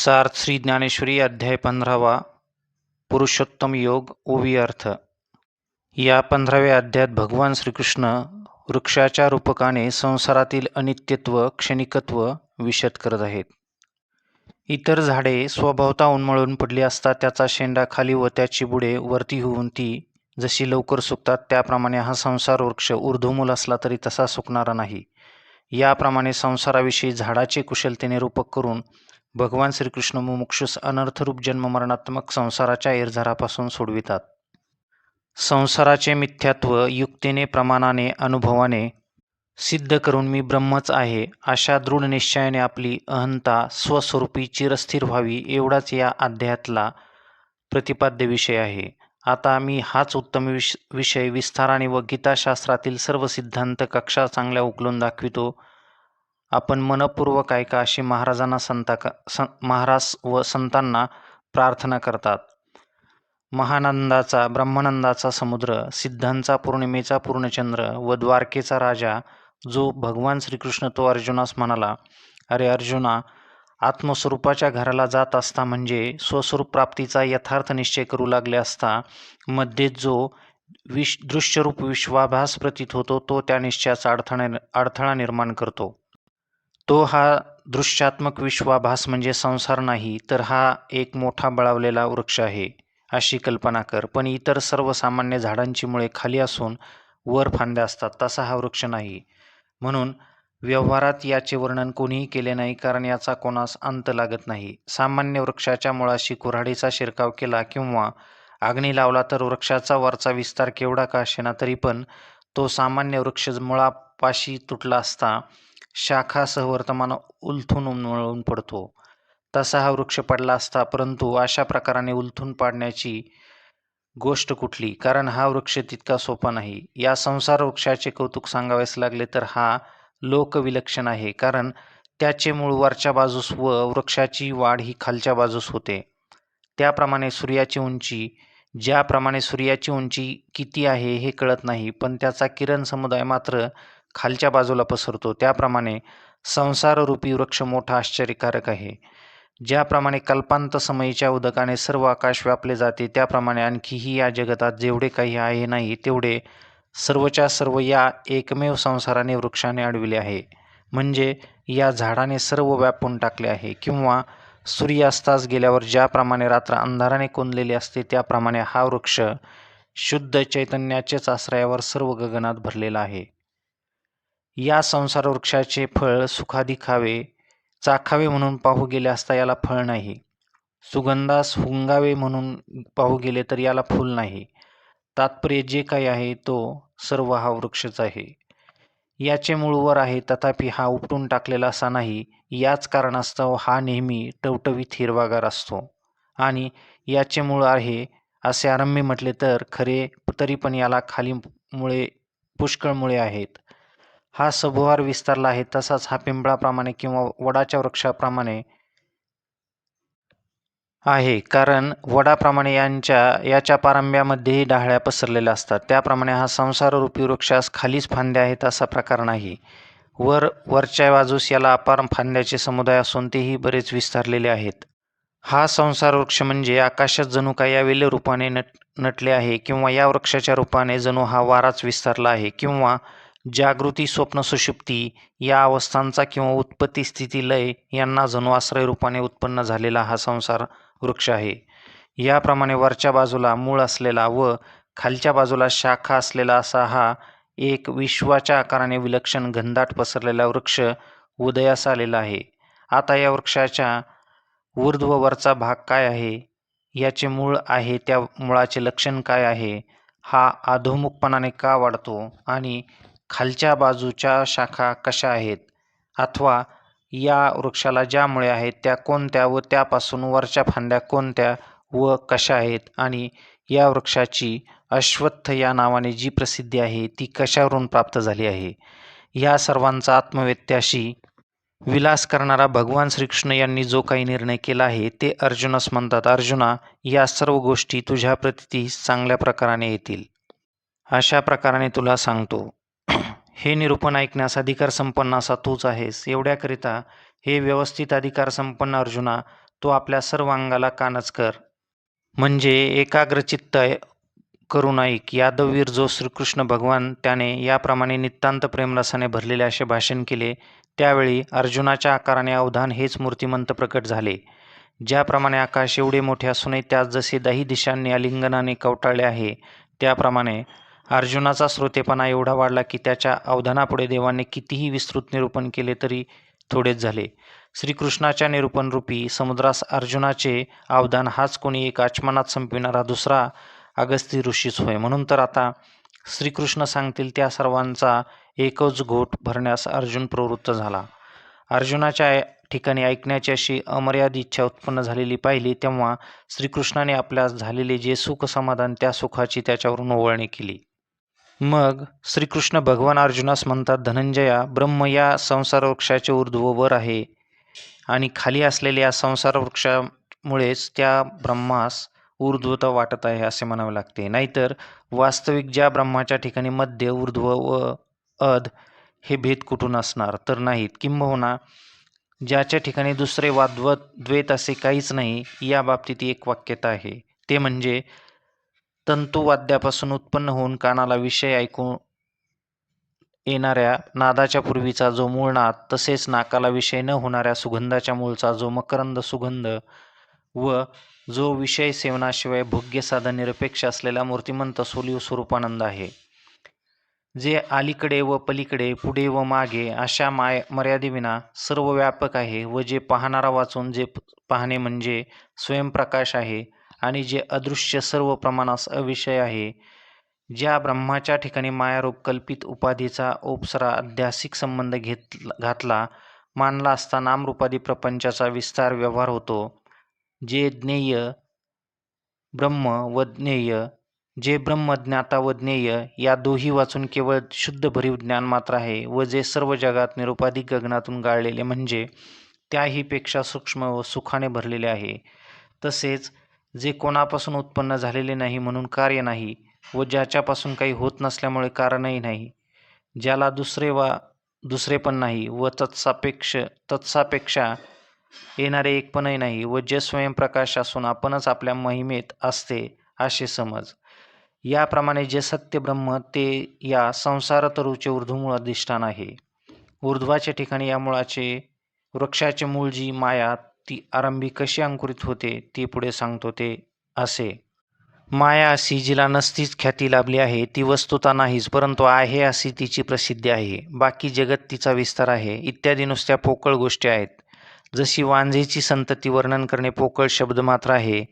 सार श्री ज्ञानेश्वरी अध्याय पंधरावा पुरुषोत्तम योग ओवी अर्थ. या पंधराव्या अध्यायात भगवान श्रीकृष्ण वृक्षाच्या रूपकाने संसारातील अनित्यत्व क्षणिकत्व विशद करत आहेत. इतर झाडे स्वभावता उन्मळून पडली असता त्याचा शेंडा खाली व त्याची बुडे वरती होऊन ती जशी लवकर सुकतात त्याप्रमाणे हा संसार वृक्ष ऊर्ध्वमूल असला तरी तसा सुकणारा नाही. याप्रमाणे संसाराविषयी झाडाचे कुशलतेने रूपक करून भगवान श्रीकृष्ण मुमुक्षुस अनर्थरूप जन्ममरणात्मक संसाराच्या एरझारापासून सोडवितात. संसाराचे मिथ्यात्व युक्तीने प्रमाणाने अनुभवाने सिद्ध करून मी ब्रह्मच आहे अशा दृढ निश्चयाने आपली अहंता स्वस्वरूपी चिरस्थिर व्हावी एवढाच या अध्यायातला प्रतिपाद्य विषय आहे. आता मी हाच उत्तम विष विषय विस्ताराने व गीताशास्त्रातील सर्व सिद्धांत कक्षा चांगल्या उकलून दाखवितो. आपण मनपूर्वक ऐका अशी महाराजांना संता सं महाराज व संतांना प्रार्थना करतात. महानंदाचा ब्रह्मानंदाचा समुद्र सिद्धांचा पौर्णिमेचा पूर्णचंद्र व द्वारकेचा राजा जो भगवान श्रीकृष्ण तो अर्जुनास म्हणाला अरे अर्जुना आत्मस्वरूपाच्या घराला जात असता म्हणजे स्वस्वरूप प्राप्तीचा यथार्थ निश्चय करू लागले असता मध्ये जो विश दृश्यरूप विश्वाभास प्रतीत होतो तो त्या निश्चयाचा अडथळा अडथळा निर्माण करतो. तो हा दृश्यात्मक विश्वाभास म्हणजे संसार नाही तर हा एक मोठा बळावलेला वृक्ष आहे अशी कल्पना कर. पण इतर सर्वसामान्य झाडांची मुळे खाली असून वर फांद्या असतात तसा हा वृक्ष नाही. म्हणून व्यवहारात याचे वर्णन कोणीही केले नाही कारण याचा कोणास अंत लागत नाही. सामान्य वृक्षाच्या मुळाशी कुऱ्हाडीचा शिरकाव केला किंवा अग्नी लावला तर वृक्षाचा वरचा विस्तार केवढा का असेना तरी पण तो सामान्य वृक्ष पाशी तुटला असता शाखासह वर्तमान उलथून उमळून पडतो. तसा हा वृक्ष पडला असता परंतु अशा प्रकाराने उलथून पाडण्याची गोष्ट कुठली? कारण हा वृक्ष तितका सोपा नाही. या संसार वृक्षाचे कौतुक सांगावेस लागले तर हा लोकविलक्षण आहे कारण त्याचे मूळ वरच्या बाजूस व वृक्षाची वाढ ही खालच्या बाजूस होते. त्याप्रमाणे सूर्याची उंची ज्याप्रमाणे सूर्याची उंची किती आहे हे कळत नाही पण त्याचा किरण समुदाय मात्र खालच्या बाजूला पसरतो. त्याप्रमाणे संसाररूपी वृक्ष मोठा आश्चर्यकारक आहे. ज्याप्रमाणे कल्पांत समयीच्या उदकाने सर्व आकाश व्यापले जाते त्याप्रमाणे आणखीही या जगतात जेवढे काही आहे नाही तेवढे सर्वच्या सर्व या एकमेव संसाराने वृक्षाने अडविले आहे. म्हणजे या झाडाने सर्व व्यापून टाकले आहे किंवा सूर्यास्तास गेल्यावर ज्याप्रमाणे रात्र अंधाराने कोंदलेली असते त्याप्रमाणे हा वृक्ष शुद्ध चैतन्याचेच आश्रयावर सर्व गगनात भरलेला आहे. या संसार वृक्षाचे फळ सुखादी खावे चाखावे म्हणून पाहू गेले असता याला फळ नाही. सुगंधास हुंगावे म्हणून पाहू गेले तर याला फूल नाही. तात्पर्य जे काही आहे तो सर्व हा वृक्षच आहे. याचे मूळवर आहे तथापि हा उपटून टाकलेला असा नाही. याच कारणास्तव हा नेहमी टवटवीत हिरवागार असतो. आणि याचे मूळ आहे असे आरंभी म्हटले तर खरे तरी पण याला खाली मुळे पुष्कळ मुळे आहेत. हा सभोवार विस्तारला आहे. तसाच हा पिंपळाप्रमाणे किंवा वडाच्या वृक्षाप्रमाणे आहे. कारण वडाप्रमाणे यांच्या याच्या पारंब्यामध्येही डाहळ्या पसरलेल्या असतात. त्याप्रमाणे हा संसाररूपी वृक्षास खालीच फांद्या आहेत असा प्रकार नाही. वर वरच्या बाजूस याला अपार फांद्याचे समुदाय असून तेही बरेच विस्तारलेले आहेत. हा संसार वृक्ष म्हणजे आकाशात जणू काय या वेल्य रूपाने नट नटले आहे किंवा या वृक्षाच्या रूपाने जणू हा वाराच विस्तारला आहे किंवा जागृती स्वप्न सुषुप्ती या अवस्थांचा किंवा उत्पत्ती स्थिती लय यांना जणू आश्रय रूपाने उत्पन्न झालेला हा संसार वृक्ष आहे. याप्रमाणे वरच्या बाजूला मूळ असलेला व खालच्या बाजूला शाखा असलेला असा हा एक विश्वाच्या आकाराने विलक्षण घनदाट पसरलेला वृक्ष उदयास आलेला आहे. आता या वृक्षाच्या ऊर्ध्ववरचा भाग काय आहे? याचे मूळ आहे त्या मुळाचे लक्षण काय आहे? हा अधोमुखपणाने का वाढतो? आणि खालच्या बाजूच्या शाखा कशा आहेत? अथवा या वृक्षाला ज्या मुळे आहेत त्या कोणत्या व त्यापासून वरच्या फांद्या कोणत्या व कशा आहेत? आणि या वृक्षाची अश्वत्थ या नावाने जी प्रसिद्धी आहे ती कशावरून प्राप्त झाली आहे? या सर्वांचा आत्मवेत्याशी विलास करणारा भगवान श्रीकृष्ण यांनी जो काही निर्णय केला आहे ते अर्जुनास म्हणतात. अर्जुना या सर्व गोष्टी तुझ्या प्रती चांगल्या प्रकाराने येतील. अशा प्रकाराने तुला सांगतो. हे निरूपण ऐकण्यास अधिकार संपन्न असा तूच आहेस. एवढ्याकरिता हे व्यवस्थित अधिकार संपन्न अर्जुना तो आपल्या सर्व अंगाला कानच कर. म्हणजे एकाग्रचित्त करून ऐक. यादववीर जो श्रीकृष्ण भगवान त्याने याप्रमाणे नितांत प्रेमरसाने भरलेले असे भाषण केले त्यावेळी अर्जुनाच्या आकाराने अवधान हेच मूर्तिमंत प्रकट झाले. ज्याप्रमाणे आकाश एवढे मोठे असूनही त्यास जसे दही दिशांनी आलिंगनाने कवटाळले आहे त्याप्रमाणे अर्जुनाचा श्रोतेपणा एवढा वाढला की त्याच्या अवधानापुढे देवाने कितीही विस्तृत निरूपण केले तरी थोडेच झाले. श्रीकृष्णाच्या निरूपणरूपी समुद्रास अर्जुनाचे अवधान हाच कोणी एक आचमनात संपविणारा दुसरा अगस्ती ऋषीच होय. म्हणून तर आता श्रीकृष्ण सांगतील त्या सर्वांचा एकच घोट भरण्यास अर्जुन प्रवृत्त झाला. अर्जुनाच्या ठिकाणी ऐकण्याची अशी अमर्याद इच्छा उत्पन्न झालेली पाहिली तेव्हा श्रीकृष्णाने आपल्यास झालेले जे सुख समाधान त्या सुखाची त्याच्यावरून ओवळणी केली. मग श्रीकृष्ण भगवान अर्जुनास म्हणतात धनंजया ब्रह्म या संसार ऊर्ध्ववर आहे आणि खाली असलेल्या या संसार वृक्षामुळेच त्या ब्रह्मास ऊर्ध्वता वाटत आहे असे म्हणावे लागते. नाहीतर वास्तविक ज्या ब्रह्माच्या ठिकाणी मध्य ऊर्ध्व व अध हे भेद कुठून असणार? तर नाहीत. किंबहुना ज्याच्या ठिकाणी दुसरे वाद्व द्वैत असे काहीच नाही या बाबतीत एक वाक्यता आहे. ते म्हणजे तंतुवाद्यापासून उत्पन्न होऊन कानाला विषय ऐकू येणाऱ्या नादाच्या पूर्वीचा जो मूळ नाद तसेच नाकाला विषय न होणाऱ्या सुगंधाच्या मूळचा जो मकरंद सुगंध व जो विषय सेवनाशिवाय भोग्य साधन निरपेक्ष असलेला मूर्तिमंत सोलीव स्वरूपानंद आहे. जे अलीकडे व पलीकडे पुढे व मागे अशा माय मर्यादेविना सर्व व्यापक आहे व जे पाहणारा वाचून जे पाहणे म्हणजे स्वयंप्रकाश आहे आणि जे अदृश्य सर्व प्रमाणास अविषय आहे ज्या ब्रह्माच्या ठिकाणी मायारूप कल्पित उपाधीचा ओपसरा अध्यासिक संबंध घेत घातला मानला असता नामरूपादी प्रपंचाचा विस्तार व्यवहार होतो जे ज्ञेय ब्रह्म व ज्ञेय जे ब्रह्मज्ञाता व ज्ञेय या दोही वाचून केवळ शुद्ध भरीव ज्ञान मात्र आहे व जे सर्व जगात निरुपाधिक गगनातून गाळलेले म्हणजे त्याहीपेक्षा सूक्ष्म व सुखाने भरलेले आहे. तसेच जे कोणापासून उत्पन्न झालेले नाही म्हणून कार्य नाही व ज्याच्यापासून काही होत नसल्यामुळे कारणही नाही ज्याला दुसरे वा दुसरे पण नाही व तत्सापेक्ष तत्सापेक्षा येणारे एकपणही नाही व जे स्वयंप्रकाश असून आपणच आपल्या महिमेत असते असे समज. याप्रमाणे जे सत्य ब्रह्म ते या संसार तरुचे ऊर्ध्वमूळ अधिष्ठान आहे. ऊर्ध्वाच्या ठिकाणी या मुळाचे वृक्षाचे मूळ जी माया ती आरंभी कशी अंकुरित होते ती पुढे सांगतो ते असे. माया अशी जिला नसतीच ख्याती लाभली आहे ती वस्तुता नाहीच परंतु आहे अशी तिची प्रसिद्धी आहे. बाकी जगत तिचा विस्तार आहे इत्यादी नुसत्या पोकळ गोष्टी आहेत. जशी वांझेची संतती वर्णन करणे पोकळ शब्द मात्र आहे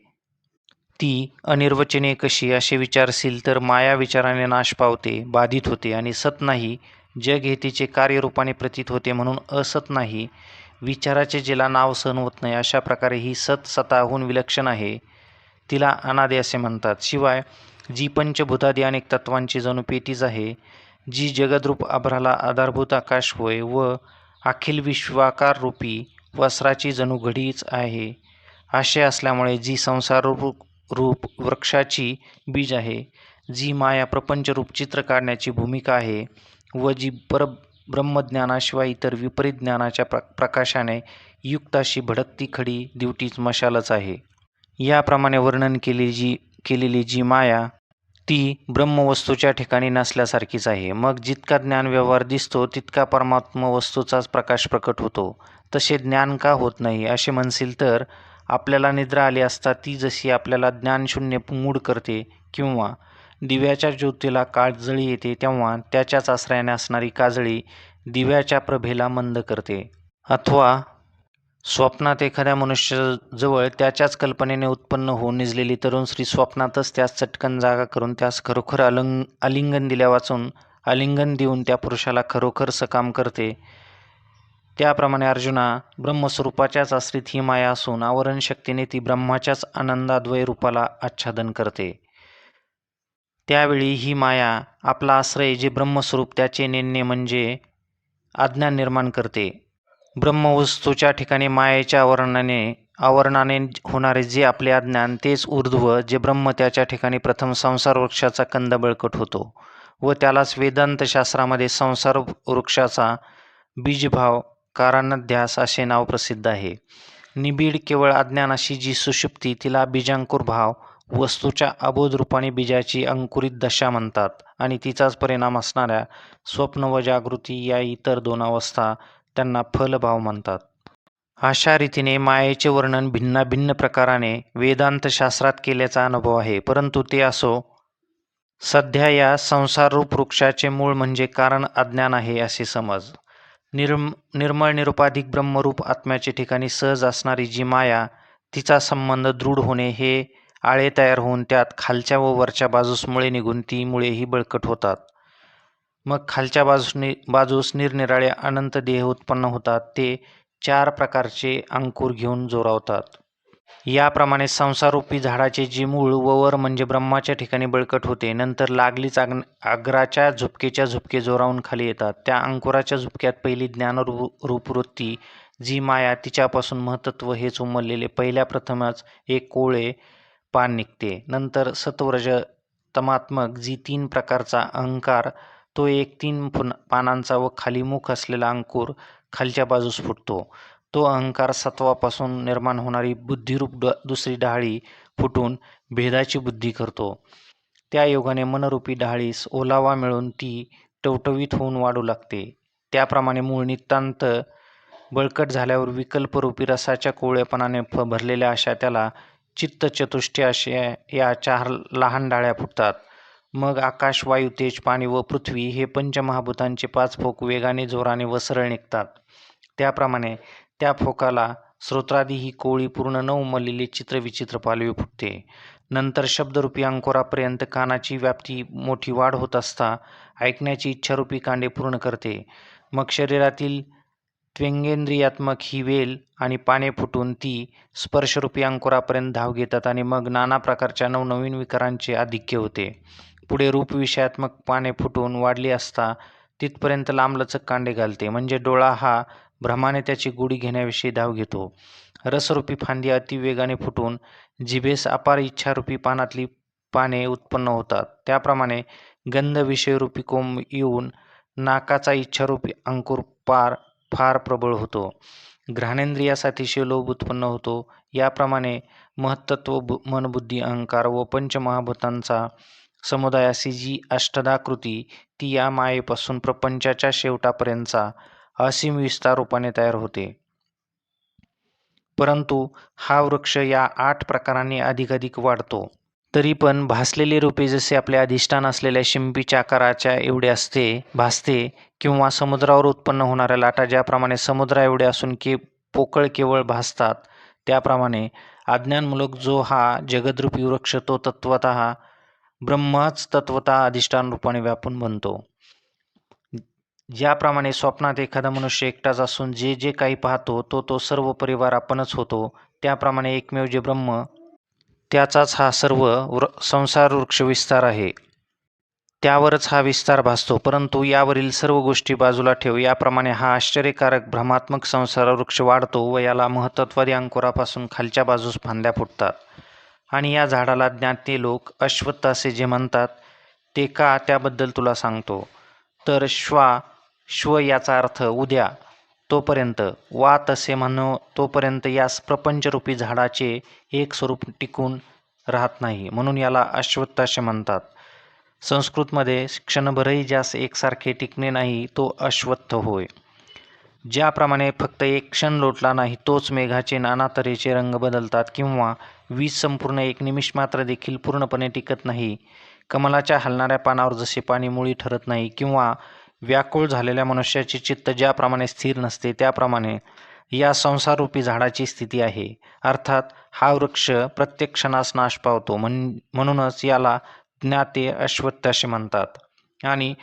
ती अनिर्वचनीय कशी असे विचारशील तर माया विचाराने नाश पावते बाधित होते आणि सत नाही जग हे तिचे कार्यरूपाने प्रतीत होते म्हणून असत नाही विचाराचे जिला नाव सहन होत नाही अशा प्रकारे ही सत सताहून विलक्षण आहे. तिला अनादे असे म्हणतात. शिवाय जी पंचभूतादी अनेक तत्वांची जणू पेटीच आहे जी जगद्रूप अभ्राला आधारभूत आकाश होय व अखिल विश्वाकार रूपी वस्त्राची जणू घडीच आहे. असे असल्यामुळे जी संसार रूप रूप वृक्षाची बीज आहे जी माया प्रपंचरूप चित्र काढण्याची भूमिका आहे व जी पर ब्रह्मज्ञानाशिवाय इतर विपरीत ज्ञानाच्या प्र प्रकाशाने युक्त अशी भडकती खडी दिवटीच मशालच आहे. याप्रमाणे वर्णन केली जी केलेली जी माया ती ब्रह्मवस्तूच्या ठिकाणी नसल्यासारखीच आहे. मग जितका ज्ञान व्यवहार दिसतो तितका परमात्म वस्तूचाच प्रकाश प्रकट होतो. तसे ज्ञान का होत नाही असे म्हणशील तर आपल्याला निद्रा आली असता ती जशी आपल्याला ज्ञानशून्य मूड करते किंवा दिव्याच्या ज्योतीला काजळी येते तेव्हा त्याच्याच आश्रयाने असणारी काजळी दिव्याच्या प्रभेला मंद करते. अथवा स्वप्नात एखाद्या मनुष्याजवळ त्याच्याच कल्पनेने उत्पन्न होऊन निजलेली तरुण स्त्री स्वप्नातच त्यास चटकन जागा करून त्यास खरोखर अलंग आलिंगन दिल्या वाचून आलिंगन देऊन त्या पुरुषाला खरोखर सकाम करते. त्याप्रमाणे अर्जुना ब्रह्मस्वरूपाच्याच आश्रित ही माया असून आवरण शक्तीने ती ब्रह्माच्याच आनंदाद्वय रूपाला आच्छादन करते. त्यावेळी ही माया आपला आश्रय जे ब्रह्मस्वरूप त्याचे नेणणे म्हणजे अज्ञान निर्माण करते. ब्रह्मवस्तूच्या ठिकाणी मायेच्या आवरणाने आवरणाने होणारे जे आपले अज्ञान तेच ऊर्ध्व जे ब्रह्म त्याच्या ठिकाणी प्रथम संसार वृक्षाचा कंद बळकट होतो व त्यालाच वेदांतशास्त्रामध्ये संसार वृक्षाचा बीजभाव कारानध्यास असे नाव प्रसिद्ध आहे. निबिड केवळ अज्ञानाशी जी सुषुप्ती तिला बीजांकुर भाव वस्तूच्या अबोध रूपाने बीजाची अंकुरित दशा म्हणतात आणि तिचाच परिणाम असणाऱ्या स्वप्न व जागृती या इतर दोन अवस्था त्यांना फलभाव म्हणतात. अशा रीतीने मायेचे वर्णन भिन्नाभिन्न प्रकाराने वेदांतशास्त्रात केल्याचा अनुभव आहे. परंतु ते असो सध्या या संसाररूप वृक्षाचे मूळ म्हणजे कारण अज्ञान आहे असे समज. निर्म निर्मळ निरुपाधिक ब्रह्मरूप आत्म्याचे ठिकाणी सहज असणारी जी माया तिचा संबंध दृढ होणे हे आळे तयार होऊन त्यात खालच्या व वरच्या बाजूस मुळे निघून ती मुळेही बळकट होतात. मग खालच्या बाजूस नि बाजूस निरनिराळे अनंत देह उत्पन्न होतात. ते चार प्रकारचे अंकुर घेऊन जोरावतात. याप्रमाणे संसारूपी झाडाचे जे मूळ व वर म्हणजे ब्रह्माच्या ठिकाणी बळकट होते. नंतर लागलीच आग आग्राच्या झुपकेच्या झुपके जोरावून खाली येतात. त्या अंकुराच्या झुपक्यात पहिली ज्ञानरू रूपवृत्ती जी माया तिच्यापासून महत्त्व हेच उमललेले. पहिल्या प्रथमच एक कोळे पान निघते. नंतर सत्वरज तमात्मक जी तीन प्रकारचा अहंकार तो एक तीन पानांचा व खाली मुख असलेला अंकुर खालच्या बाजूस फुटतो. तो अहंकार सत्वापासून निर्माण होणारी बुद्धिरूप ड दुसरी डहाळी फुटून भेदाची बुद्धी करतो. त्या योगाने मनरूपी डहाळीस ओलावा मिळून ती टवटवीत होऊन वाढू लागते. त्याप्रमाणे मूळ नितांत बळकट झाल्यावर विकल्परूपी रसाच्या कोवळेपणाने फ भरलेल्या अशा त्याला चित्तचतुष्टी असे या चार लहान डाळ्या फुटतात. मग आकाश वायू तेज पाणी व पृथ्वी हे पंचमहाभूतांचे पाच फोक वेगाने जोराने व सरळ निघतात. त्याप्रमाणे त्या फोकाला स्रोत्रादी ही कोळी पूर्ण न उमललेली चित्रविचित्र पालवी फुटते. नंतर शब्दरूपी अंकुरापर्यंत कानाची व्याप्ती मोठी वाढ होत असता ऐकण्याची इच्छारूपी कांडे पूर्ण करते. मग शरीरातील व्यंगेंद्रियात्मक ही वेल आणि पाने फुटून ती स्पर्शरूपी अंकुरापर्यंत धाव घेतात आणि मग नाना प्रकारच्या नवनवीन विकारांचे आधिक्य होते. पुढे रूपविषयात्मक पाने फुटून वाढली असता तिथपर्यंत लांबलचक कांडे घालते. म्हणजे डोळा हा भ्रमाने त्याची गुढी घेण्याविषयी धाव घेतो. रसरूपी फांदी अतिवेगाने फुटून जिभेस अपार इच्छारूपी पानातली पाने उत्पन्न होतात. त्याप्रमाणे गंधविषयरूपी कोंब येऊन नाकाचा इच्छारूपी अंकुर पार फार प्रबळ होतो. घ्राणेंद्रियासाठी लोभ उत्पन्न होतो. याप्रमाणे महत्त्व बु मनबुद्धी अहंकार व पंचमहाभूतांचा समुदायाशी जी अष्टदाकृती ती या मायेपासून प्रपंचाच्या शेवटापर्यंतचा असीम विस्तार रूपाने तयार होते. परंतु हा वृक्ष या आठ प्रकारांनी अधिकाधिक वाढतो. तरी पण भासलेली रूपे जसे आपले अधिष्ठान असलेल्या शिंपीच्या आकाराच्या एवढे असते भासते किंवा समुद्रावर उत्पन्न होणाऱ्या लाटा ज्याप्रमाणे समुद्रा एवढे असून की पोकळ केवळ भासतात त्याप्रमाणे अज्ञानमूलक जो हा जगदरूपी वृक्ष तो तत्वत ब्रह्मच तत्वता अधिष्ठान रूपाने व्यापून बनतो. ज्याप्रमाणे स्वप्नात एखादा मनुष्य एकटाच असून जे जे काही पाहतो तो तो सर्व परिवार आपणच होतो त्याप्रमाणे एकमेव जे ब्रह्म त्याचाच हा सर्व वृ संसार वृक्ष विस्तार आहे. त्यावरच हा विस्तार भासतो परंतु यावरील सर्व गोष्टी बाजूला ठेव. याप्रमाणे हा आश्चर्यकारक भ्रमात्मक संसार वृक्ष वाढतो व याला महत्त्वादी अंकुरापासून खालच्या बाजूस फांद्या फुटतात. आणि या झाडाला ज्ञाते लोक अश्वत्थ असे जे म्हणतात ते का त्याबद्दल तुला सांगतो? तर श्वा श्व याचा अर्थ उद्या. तोपर्यंत वा तसे म्हणू तोपर्यंत यास प्रपंचरूपी झाडाचे एक स्वरूप टिकून राहत नाही म्हणून याला अश्वत्थ असे म्हणतात. संस्कृतमध्ये क्षणभरही ज्यास एकसारखे टिकणे नाही तो अश्वत्थ होय. ज्याप्रमाणे फक्त एक क्षण लोटला नाही तोच मेघाचे नाना तऱ्हेचे रंग बदलतात किंवा वीज संपूर्ण एक निमिष मात्र देखील पूर्णपणे टिकत नाही. कमलाच्या हलणाऱ्या पानावर जसे पाणी मुळी ठरत नाही किंवा व्याकुळ झालेल्या मनुष्याचे चित्त ज्याप्रमाणे स्थिर नसते त्याप्रमाणे या संसारूपी झाडाची स्थिती आहे. अर्थात हा वृक्ष प्रत्येक क्षणास नाश पावतो म्हण म्हणूनच याला ज्ञाते अश्वत्थ असे म्हणतात. आणि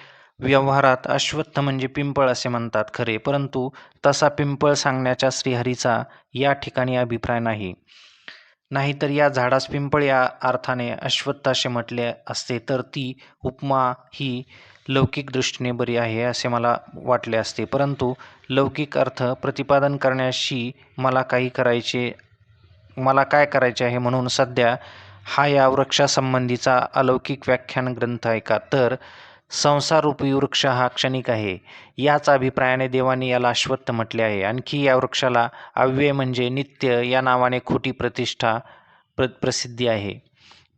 व्यवहारात अश्वत्थ म्हणजे पिंपळ असे म्हणतात खरे परंतु तसा पिंपळ सांगण्याच्या श्रीहरीचा या ठिकाणी अभिप्राय नाही. नाहीतर या झाडास पिंपळ या अर्थाने अश्वत्थ असे म्हटले असते तर ती उपमा ही लौकिक दृष्टीने बरी आहे असे मला वाटले असते. परंतु लौकिक अर्थ प्रतिपादन करण्याशी मला काही करायचे मला काय करायचे आहे म्हणून सध्या हा या वृक्षासंबंधीचा अलौकिक व्याख्यान ग्रंथ आहे का? तर संसाररूपी वृक्ष हा क्षणिक आहे. याच अभिप्रायाने देवाने याला अश्वत्थ म्हटले आहे. आणखी या वृक्षाला अव्यय म्हणजे नित्य या नावाने खोटी प्रतिष्ठा प्र प्रसिद्धी आहे.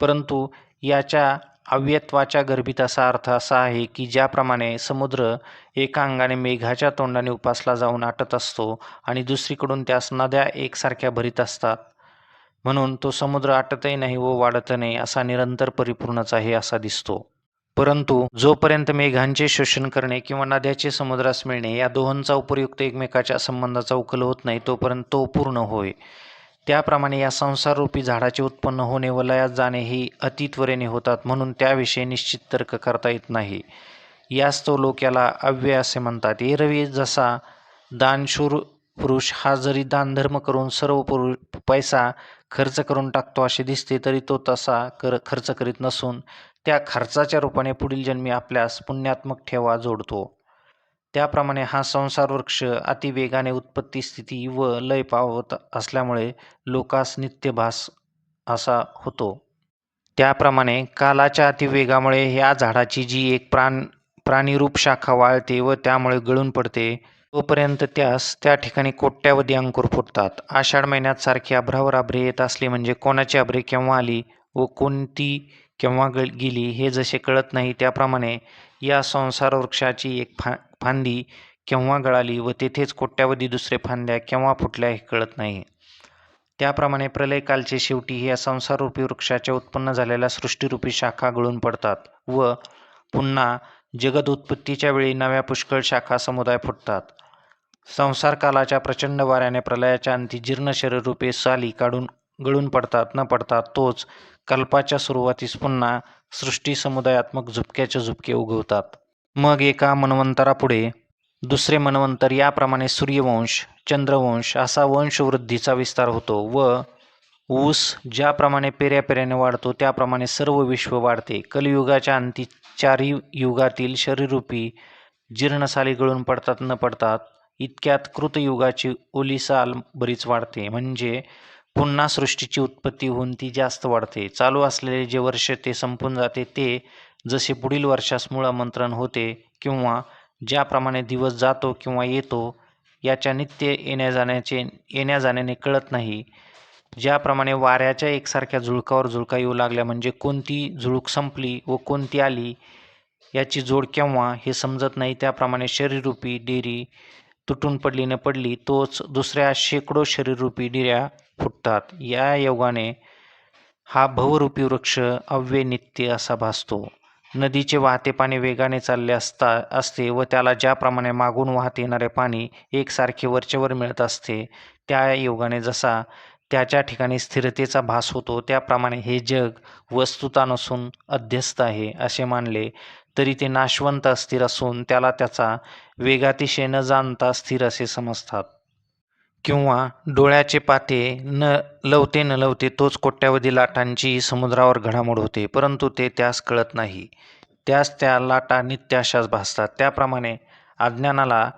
परंतु याच्या अव्यत्वाच्या गर्भित असा अर्थ असा आहे की ज्याप्रमाणे समुद्र एका अंगाने मेघाच्या तोंडाने उपासला जाऊन आटत असतो आणि दुसरीकडून त्यास नद्या एकसारख्या भरीत असतात. म्हणून तो समुद्र आटतही नाही व वाढत नाही असा निरंतर परिपूर्णच आहे असा दिसतो. परंतु जोपर्यंत मेघांचे शोषण करणे किंवा नद्याचे समुद्रास मिळणे या दोहोंचा उपयुक्त एकमेकाच्या संबंधाचा उकल होत नाही तोपर्यंत तो पूर्ण होय. त्याप्रमाणे या संसाररूपी झाडाचे उत्पन्न होणे व लयात जाणे ही अतित्वरेने होतात म्हणून त्याविषयी निश्चित तर्क करता येत नाही. यास तो लोक याला अव्यय असे म्हणतात. एरवी जसा दानशूर पुरुष हा जरी दानधर्म करून सर्व पुरुष पैसा खर्च करून टाकतो असे दिसते तरी तो तसा कर खर्च करीत नसून त्या खर्चाच्या रूपाने पुढील जन्मी आपल्यास पुण्यात्मक ठेवा जोडतो. त्याप्रमाणे हा संसार वृक्ष अतिवेगाने उत्पत्ती स्थिती व लय पावत असल्यामुळे लोकास नित्यभास असा होतो. त्याप्रमाणे कालाच्या अतिवेगामुळे ह्या झाडाची जी एक प्राण प्राणीरूप शाखा वाळते व त्यामुळे गळून पडते तोपर्यंत त्यास त्या ठिकाणी कोट्यावधी अंकुर फुटतात. आषाढ महिन्यात सारखी अभ्रावर अभ्रे येत असली म्हणजे कोणाची अभ्रे केव्हा आली व कोणती केव्हा ग गेली हे जसे कळत नाही त्याप्रमाणे या संसार वृक्षाची एक फा फांदी केव्हा गळाली व तेथेच कोट्यावधी दुसरे फांद्या केव्हा फुटल्या हे कळत नाही. त्याप्रमाणे प्रलयकालचे शेवटी या संसाररूपी वृक्षाच्या उत्पन्न झालेल्या सृष्टीरूपी शाखा गळून पडतात व पुन्हा जगद उत्पत्तीच्या वेळी नव्या पुष्कळ शाखा समुदाय फुटतात. संसारकालाच्या प्रचंड वाऱ्याने प्रलयाच्या अंती जीर्ण शरीररूपे साली काढून गळून पडतात न पडतात तोच कल्पाच्या सुरुवातीस पुन्हा सृष्टी समुदायात्मक झुपक्याचे झुपके उगवतात. मग एका मन्वंतरापुढे दुसरे मनवंतर याप्रमाणे सूर्यवंश चंद्रवंश असा वंशवृद्धीचा विस्तार होतो व ऊस ज्याप्रमाणे पेऱ्यापेऱ्याने वाढतो त्याप्रमाणे सर्व विश्व वाढते. कलियुगाच्या अंती चारी युगातील शरीरूपी जीर्णसाली गळून पडतात न पडतात इतक्यात कृतयुगाची ओलीसाल बरीच वाढते. म्हणजे पुन्हा सृष्टीची उत्पत्ती होऊन ती जास्त वाढते. चालू असलेले जे वर्ष ते संपून जाते ते जसे पुढील वर्षास मूळमंत्रण होते किंवा ज्याप्रमाणे दिवस जातो किंवा येतो याच्या नित्य येण्या जाण्याचे येण्या जाण्याने कळत नाही. ज्याप्रमाणे वाऱ्याच्या एकसारख्या झुळकावर झुळका येऊ लागल्या म्हणजे कोणती झुळूक संपली व कोणती आली याची जोड केव्हा हे समजत नाही. त्याप्रमाणे शरीररूपी डेरी तुटून पडली न पडली तोच दुसऱ्या शेकडो शरीररूपी डिऱ्या फुटतात. या योगाने हा भवरूपी वृक्ष अव्यय नित्य असा भासतो. नदीचे वाहते पाणी वेगाने चालले असता असते व त्याला ज्याप्रमाणे मागून वाहत येणारे पाणी एकसारखे वरचेवर मिळत असते त्या योगाने जसा त्याच्या ठिकाणी स्थिरतेचा भास होतो त्याप्रमाणे हे जग वस्तुता नसून अध्यस्त आहे असे मानले तरी ते नाशवंत अस्थिर असून त्याला त्याचा वेगातिशय न जाणता स्थिर असे समजतात. किंवा डोळ्याचे पाते न लवते न लवते तोच कोट्यावधी लाटांची समुद्रावर घडामोड होते. परंतु ते त्यास कळत नाही. त्यास त्या लाटा नित्याशाच भासतात. त्याप्रमाणे अज्ञानाला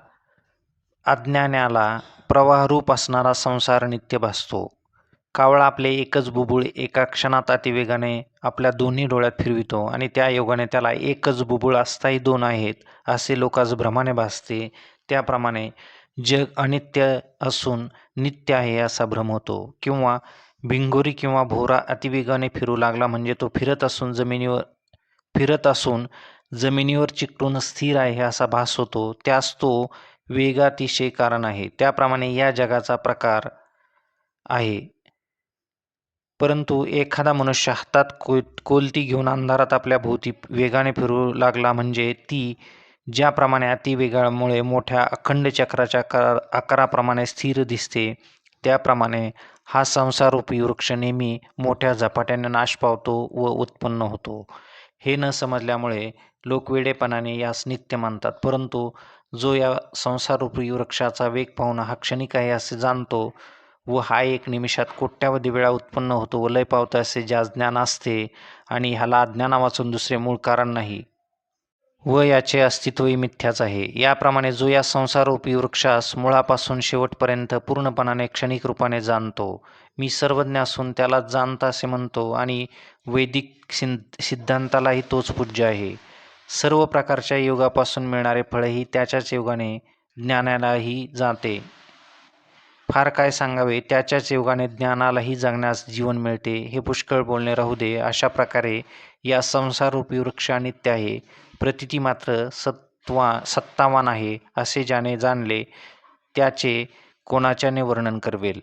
अज्ञानाला प्रवाहरूप असणारा संसार नित्य भासतो. कावळा आपले एकच बुबुळ एका क्षणात अतिवेगाने आपल्या दोन्ही डोळ्यात फिरवितो आणि त्या योगाने त्याला एकच बुबुळ असताही दोन आहेत असे लोकांस भ्रमाने भासते. त्याप्रमाणे जग अनित्य असून नित्य आहे असा भ्रम होतो. किंवा भिंगोरी किंवा भोवरा अतिवेगाने फिरू लागला म्हणजे तो फिरत असून जमिनीवर फिरत असून जमिनीवर चिकटून स्थिर आहे असा भास होतो. त्यास तो वेगातिशय कारण आहे. त्याप्रमाणे या जगाचा प्रकार आहे. परंतु एखादा मनुष्य हातात को कोलती घेऊन अंधारात आपल्या भोवती वेगाने फिरू लागला म्हणजे ती ज्याप्रमाणे अतिवेगामुळे मोठ्या अखंड चक्राच्या आकार आकाराप्रमाणे स्थिर दिसते त्याप्रमाणे हा संसारूपी वृक्ष नेहमी मोठ्या झपाट्याने नाश पावतो व उत्पन्न होतो. हे न समजल्यामुळे लोक वेडेपणाने यास नित्य मानतात परंतु जो या संसारूपी वृक्षाचा वेग पाहून हा क्षणिक आहे असे जाणतो व हा एक निमिषात कोट्यावधी वेळा उत्पन्न होतो व लय पावतो असे ज्या ज्ञान असते आणि ह्याला अज्ञाना वाचून दुसरे मूळ कारण नाही. व याचे अस्तित्वही मिथ्याच आहे. याप्रमाणे जो या संसारोपी वृक्षास मुळापासून शेवटपर्यंत पूर्णपणाने क्षणिक रूपाने जाणतो मी सर्वज्ञ असून त्याला जाणता असे म्हणतो आणि वैदिक सिं सिद्धांतालाही तोच पूज्य आहे. सर्व प्रकारच्या योगापासून मिळणारे फळही त्याच्याच योगाने ज्ञानालाही जाते. फार काय सांगावे त्याच्याच योगाने ज्ञानालाही जगण्यास जीवन मिळते. हे पुष्कळ बोलणे राहू दे अशा प्रकारे या संसाररूपी वृक्ष नित्य आहे. प्रतिती मात्र सत्वा सत्तावान आहे असे ज्याने जाणले त्याचे कोणाच्याने वर्णन करवेल?